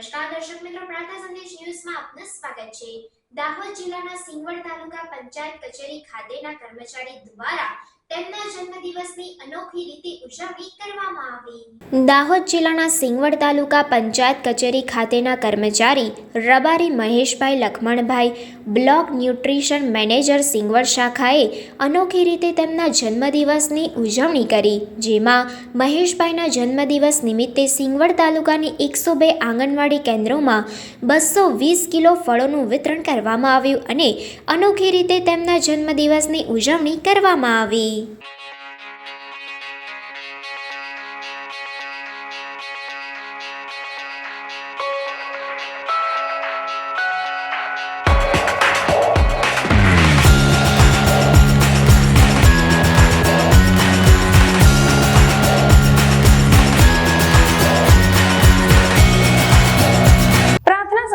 દર્શક મિત્રો પ્રાર્થના સંદેશ ન્યૂઝમાં આપનું સ્વાગત છે. દાહોદ જિલ્લાના સિંગવડ તાલુકા પંચાયત કચેરી ખાતેના કર્મચારી દ્વારા તેમના દાહોદ જિલ્લાના સિંગવડ તાલુકા પંચાયત કચેરી ખાતેના કર્મચારી Rabari Maheshbhai Lakhmanbhai, block nutrition manager Singvad શાખાએ અનોખી રીતે તેમના જન્મદિવસની ઉજવણી કરી, જેમાં મહેશભાઈના જન્મદિવસ નિમિત્તે સિંગવડ તાલુકાની એકસો બે આંગણવાડી કેન્દ્રોમાં બસો વીસ કિલો ફળોનું વિતરણ કરવામાં આવ્યું અને અનોખી રીતે તેમના જન્મદિવસની ઉજવણી કરવામાં આવી.